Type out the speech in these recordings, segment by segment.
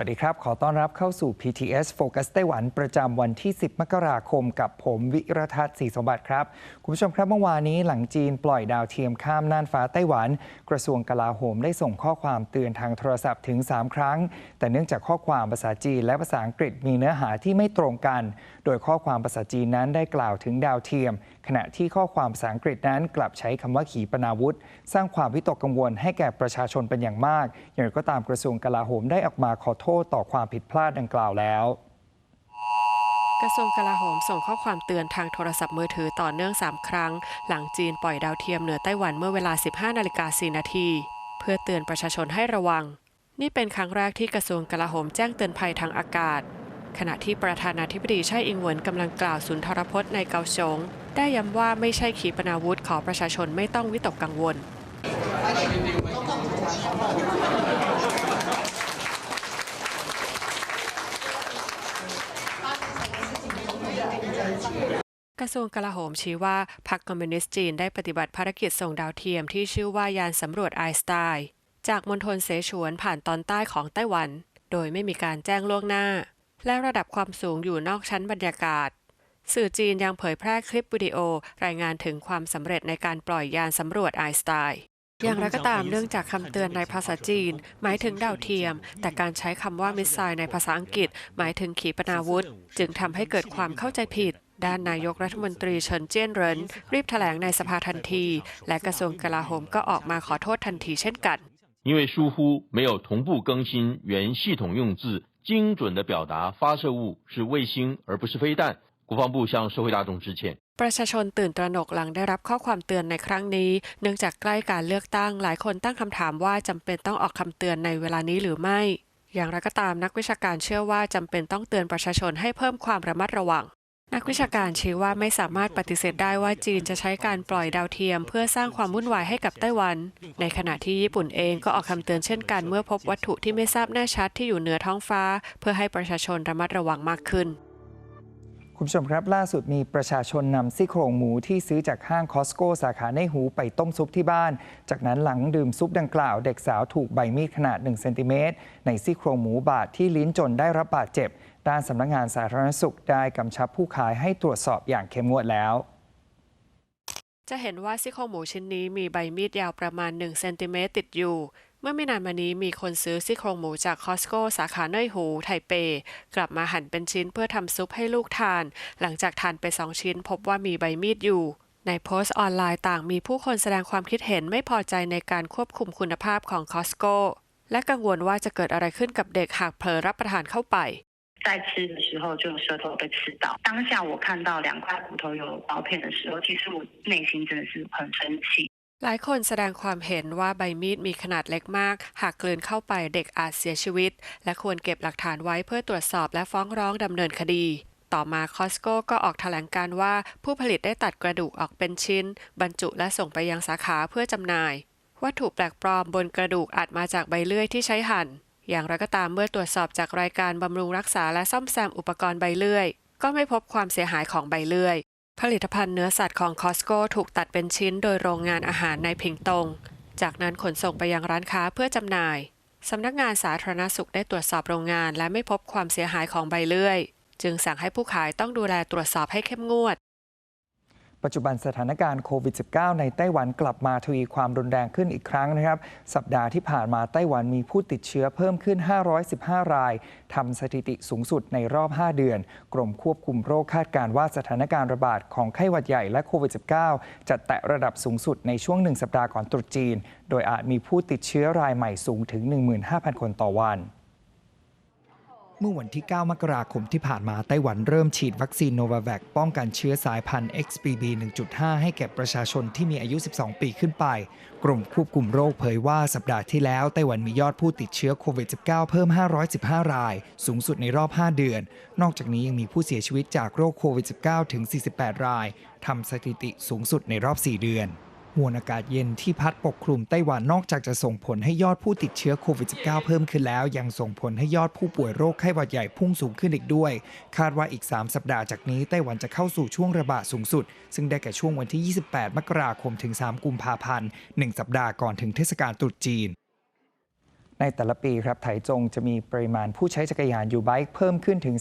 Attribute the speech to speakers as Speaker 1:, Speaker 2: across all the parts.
Speaker 1: วัสดีครับ ขอต้อนรับเข้าสู่ PTS Focus ไต้หวันประจำวันที่ 10 มกราคมกับผมวิรทัศน์ศรีสมบัติครับ คุณผู้ชมครับเมื่อวานนี้หลังจีนปล่อยดาวเทียมข้ามน่านฟ้าไต้หวัน กระทรวงกลาโหมได้ส่งข้อความเตือนทางโทรศัพท์ถึง 3 ครั้ง แต่เนื่องจากข้อความภาษาจีนและภาษาอังกฤษมีเนื้อหาที่ไม่ตรงกัน โดยข้อความภาษาจีนนั้นได้กล่าวถึงดาวเทียม ขณะที่ข้อความภาษาอังกฤษนั้นกลับใช้คำว่าขีปนาวุธ สร้างความวิตกกังวลให้แก่ประชาชนเป็นอย่างมาก อย่างไรก็ตามกระทรวงกลาโหมได้ออกมาขอโทษต่อความผิดพลาดดังกล่าวแล้ว
Speaker 2: กระทรวงกลาโหมส่งข้อความเตือนทางโทรศัพท์มือถือต่อเนื่อง 3 ครั้ง หลังจีนปล่อยดาวเทียมเหนือไต้หวันเมื่อเวลา 15นาฬิกา4นาทีเพื่อเตือนประชาชนให้ระวัง นี่เป็นครั้งแรกที่กระทรวงกลาโหมแจ้งเตือนภัยทางอากาศ ขณะที่ประธานาธิบดีไช่อิงเหวินกำลังกล่าวสุนทรพจน์ในเกาสงได้ย้ำว่าไม่ใช่ขีปนาวุธขอประชาชนไม่ต้องวิตกกังวล กระทรวงกลาโหมชี้ว่าพรรคคอมมิวนิสต์จีนได้ปฏิบัติภารกิจส่งดาวเทียมที่ชื่อว่ายานสำรวจไอสไตน์จากมณฑลเสฉวนผ่านตอนใต้ของไต้หวัน โดยไม่มีการแจ้งล่วงหน้า และระดับความสูงอยู่นอกชั้นบรรยากาศ สื่อจีนยังเผยแพร่คลิปวิดีโอรายงานถึงความสำเร็จในการปล่อยยานสำรวจไอสไตน์ อย่างไรก็ตามเนื่องจากคำเตือนในภาษาจีน หมายถึงดาวเทียม แต่การใช้คำว่ามิสไซล์ในภาษาอังกฤษ หมายถึงขีปนาวุธ จึงทำให้เกิดความเข้าใจผิด ด้านนายกรัฐมนตรีเฉินเจี้ยนเหรินรีบแถลงในสภาทันที และกระทรวงกลาโหมก็ออกมาขอโทษทันทีเช่นกัน
Speaker 3: 因为疏忽没有同步更新原系统用字，精准的表达发射物是卫星而不是飞弹。国防部向社会大众致歉。
Speaker 2: ประชาชนตื่นตระหนกหลังได้รับข้อความเตือนในครั้งนี้ เนื่องจากใกล้การเลือกตั้งหลายคนตั้งคำถามว่าจำเป็นต้องออกคำเตือนในเวลานี้หรือไม่ อย่างไรก็ตามนักวิชาการเชื่อว่าจำเป็นต้องเตือนประชาชนให้เพิ่มความระมัดระวัง นักวิชาการชี้ว่าไม่สามารถปฏิเสธได้ว่าจีนจะใช้การปล่อยดาวเทียม เพื่อสร้างความวุ่นวายให้กับไต้หวัน ในขณะที่ญี่ปุ่นเองก็ออกคำเตือนเช่นกันเมื่อพบวัตถุที่ไม่ทราบแน่ชัดที่อยู่เหนือท้องฟ้า เพื่อให้ประชาชนระมัดระวังมากขึ้น
Speaker 1: คุณผู้ชมครับ ล่าสุดมีประชาชนนำซี่โครงหมูที่ซื้อจากห้างคอสโก้สาขาในหูไปต้มซุปที่บ้าน จากนั้นหลังดื่มซุปดังกล่าว เด็กสาวถูกใบมีดขนาด1เซนติเมตรในซี่โครงหมูบาดที่ลิ้นจนได้รับบาดเจ็บ ด้านสำนักงานสาธารณสุขได้กำชับผู้ขายให้ตรวจสอบอย่างเข้มงวดแล้ว
Speaker 2: จะเห็นว่าซี่โครงหมูชิ้นนี้มีใบมีดยาวประมาณ1เซนติเมตรติดอยู่ เมื่อไม่นานมานี้มีคนซื้อซี่โครงหมูจากคอสโก้สาขาเนยหู ไทเป กลับมาหั่นเป็นชิ้นเพื่อทำซุปให้ลูกทาน หลังจากทานไปสองชิ้น พบว่ามีใบมีดอยู่ ในโพสต์ออนไลน์ต่างมีผู้คนแสดงความคิดเห็นไม่พอใจในการควบคุมคุณภาพของคอสโก้และกังวลว่าจะเกิดอะไรขึ้นกับเด็กหากเผลอรับประทานเข้าไป
Speaker 4: 在吃的时候就舌头被刺到。当下我看到两块骨头有刀片的时候，其实我内心真的是很生气。
Speaker 2: หลายคนแสดงความเห็นว่าใบมีดมีขนาดเล็กมาก หากกลืนเข้าไปเด็กอาจเสียชีวิต และควรเก็บหลักฐานไว้เพื่อตรวจสอบและฟ้องร้องดำเนินคดี ต่อมาคอสโก้ก็ออกแถลงการว่า ผู้ผลิตได้ตัดกระดูกออกเป็นชิ้น บรรจุและส่งไปยังสาขาเพื่อจำหน่าย วัตถุแปลกปลอมบนกระดูกอาจมาจากใบเลื่อยที่ใช้หั่น อย่างไรก็ตามเมื่อตรวจสอบจากรายการบำรุงรักษาและซ่อมแซมอุปกรณ์ใบเลื่อย ก็ไม่พบความเสียหายของใบเลื่อย ผลิตภัณฑ์เนื้อสัตว์ของคอสโก้ถูกตัดเป็นชิ้นโดยโรงงานอาหารในพิงตง จากนั้นขนส่งไปยังร้านค้าเพื่อจำหน่าย สำนักงานสาธารณสุขได้ตรวจสอบโรงงานและไม่พบความเสียหายของใบเลื่อย จึงสั่งให้ผู้ขายต้องดูแลตรวจสอบให้เข้มงวด
Speaker 1: ปัจจุบันสถานการณ์โควิด -19 ในไต้หวันกลับมาทวีความรุนแรงขึ้นอีกครั้งนะครับ สัปดาห์ที่ผ่านมาไต้หวันมีผู้ติดเชื้อเพิ่มขึ้น 515 ราย ทำสถิติสูงสุดในรอบ 5 เดือน กรมควบคุมโรคคาดการว่าสถานการณ์ระบาดของไข้หวัดใหญ่และโควิด -19 จะแตะระดับสูงสุดในช่วง 1 สัปดาห์ก่อนตรุษจีน โดยอาจมีผู้ติดเชื้อรายใหม่สูงถึง 15,000 คนต่อวัน เมื่อวันที่ 9 มกราคมที่ผ่านมาไต้หวันเริ่มฉีดวัคซีนโนวาแวคป้องกันเชื้อสายพันธุ์ XBB 1.5 ให้แก่ประชาชนที่มีอายุ 12 ปีขึ้นไป กรมควบคุมโรคเผยว่าสัปดาห์ที่แล้ว ไต้หวันมียอดผู้ติดเชื้อโควิด -19 เพิ่ม 515 ราย สูงสุดในรอบ 5 เดือน นอกจากนี้ยังมีผู้เสียชีวิตจากโรคโควิด -19 ถึง 48 รายทำสถิติสูงสุดในรอบ 4 เดือน มวลอากาศเย็นที่พัดปกคลุมไต้หวันนอกจากจะส่งผลให้ยอดผู้ติดเชื้อโควิด -19 เพิ่มขึ้นแล้ว ยังส่งผลให้ยอดผู้ป่วยโรคไข้หวัดใหญ่พุ่งสูงขึ้นอีกด้วย คาดว่าอีก 3 สัปดาห์จากนี้ไต้หวันจะเข้าสู่ช่วงระบาดสูงสุด ซึ่งได้แก่ช่วงวันที่ 28 มกราคมถึง 3 กุมภาพันธ์ 1 สัปดาห์ก่อนถึงเทศกาลตรุษจีน ในแต่ละปีครับไถจงจะมีปริมาณผู้ใช้จักรยานยูไบค์เพิ่มขึ้นถึง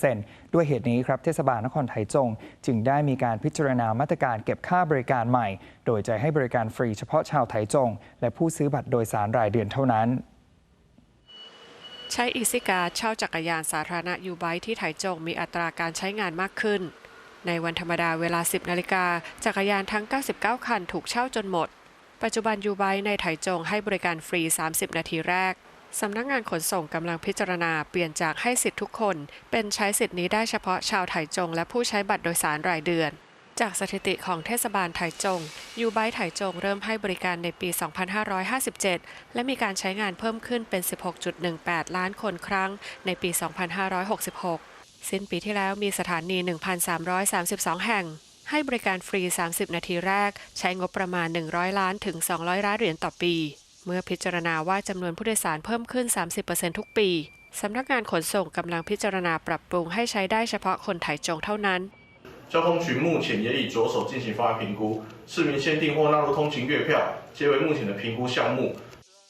Speaker 1: 30%ด้วยเหตุนี้ครับเทศบาลนครไถจง จึงได้มีการพิจารณามาตรการเก็บค่าบริการใหม่ โดยจะให้บริการฟรีเฉพาะชาวไถจง และผู้ซื้อบัตรโดยสารรายเดือนเท่านั้น
Speaker 2: ใช้อีซิการเช่าจักรยานสาธารณะยูไบค์ที่ไถจงมีอัตราการใช้งานมากขึ้น ในวันธรรมดาเวลา 10 นาฬิกาจักรยานทั้ง 99 คันถูกเช่าจนหมด ปัจจุบันยูไบในไถจงให้บริการฟรี 30 นาทีแรก สำนักงานขนส่งกำลังพิจารณาเปลี่ยนจากให้สิทธิ์ทุกคน เป็นใช้สิทธิ์นี้ได้เฉพาะชาวไถจง และผู้ใช้บัตรโดยสารรายเดือน จากสถิติของเทศบาลไถจงยูไบไถจงเริ่มให้บริการในปี 2557 และมีการใช้งานเพิ่มขึ้นเป็น 16.18 ล้านคนครั้งในปี 2566 สิ้นปีที่แล้วมีสถานี 1,332 แห่ง ให้บริการฟรี 30 นาทีแรก ใช้งบประมาณ 100 ล้านถึง 200 ล้านเหรียญต่อปี เมื่อพิจารณาว่าจำนวนผู้โดยสารเพิ่มขึ้น 30%ทุกปี สำนักงานขนส่งกำลังพิจารณาปรับปรุงให้ใช้ได้เฉพาะคนไถจงเท่านั้น
Speaker 5: 交通局目前也已着手进行方案评估，市民限定或纳入通勤月票，皆为目前的评估项目。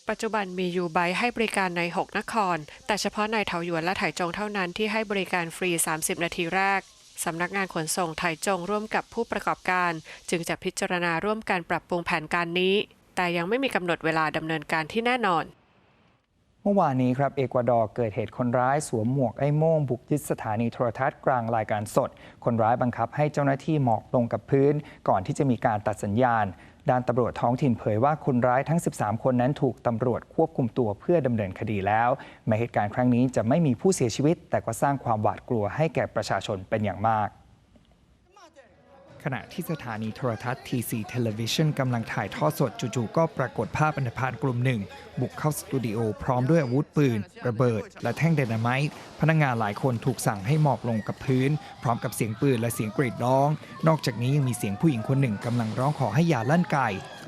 Speaker 2: ปัจจุบันมียูไบค์ให้บริการใน 6 นคร แต่เฉพาะในเถาหยวนและไถจงเท่านั้นที่ให้บริการฟรี 30 นาทีแรก สำนักงานขนส่งไถจงร่วมกับผู้ประกอบการ จึงจะพิจารณาร่วมการปรับปรุงแผนการนี้ แต่ยังไม่มีกำหนดเวลาดำเนินการที่แน่นอน
Speaker 1: เมื่อวานนี้ครับเอกวาดอร์เกิดเหตุคนร้ายสวมหมวกไอ้โม่งบุกยึดสถานีโทรทัศน์กลางรายการสด คนร้ายบังคับให้เจ้าหน้าที่หมอบลงกับพื้น ก่อนที่จะมีการตัดสัญญาณ ด้านตำรวจท้องถิ่นเผยว่าคนร้ายทั้ง 13 คนนั้นถูกตำรวจควบคุมตัวเพื่อดำเนินคดีแล้วแม้เหตุการณ์ครั้งนี้จะไม่มีผู้เสียชีวิต แต่ก็สร้างความหวาดกลัวให้แก่ประชาชนเป็นอย่างมาก ณะที่สถานีโทรทัศน์ TC Television กำลังถ่ายทอดสดจู่ๆก็ปรากฏภาพอันธพาลกลุ่มหนึ่ง บุกเข้าสตูดิโอพร้อมด้วยอาวุธปืน ระเบิด และแท่งไดนาไมต์พนักงานหลายคนถูกสั่งให้หมอบลงกับพื้น พร้อมกับเสียงปืนและเสียงกรีดร้อง นอกจากนี้ยังมีเสียงผู้หญิงคนหนึ่งกำลังร้องขอให้ยาลั่นไก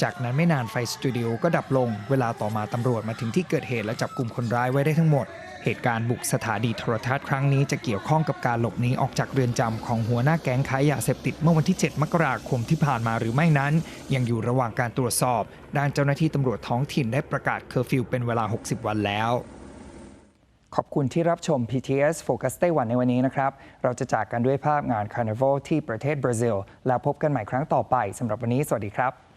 Speaker 1: จากนั้นไม่นานไฟสตูดิโอก็ดับลง เวลาต่อมาตำรวจมาถึงที่เกิดเหตุและจับกลุ่มคนร้ายไว้ได้ทั้งหมด เหตุการณ์บุกสถานีโทรทัศน์ครั้งนี้จะเกี่ยวข้องกับการหลบหนีออกจากเรือนจำของหัวหน้าแก๊งค้ายาเสพติดเมื่อวันที่ 7 มกราคมที่ผ่านมาหรือไม่นั้น ยังอยู่ระหว่างการตรวจสอบ ด้านเจ้าหน้าที่ตำรวจท้องถิ่นได้ประกาศเคอร์ฟิวเป็นเวลา 60 วันแล้วขอบคุณที่รับชม PTS Focus ไต้หวันในวันนี้นะครับ เราจะจากกันด้วยภาพงาน Carnival ที่ประเทศบราซิล แล้วพบกันใหม่ครั้งต่อไปสำหรับวันนี้ สวัสดีครับ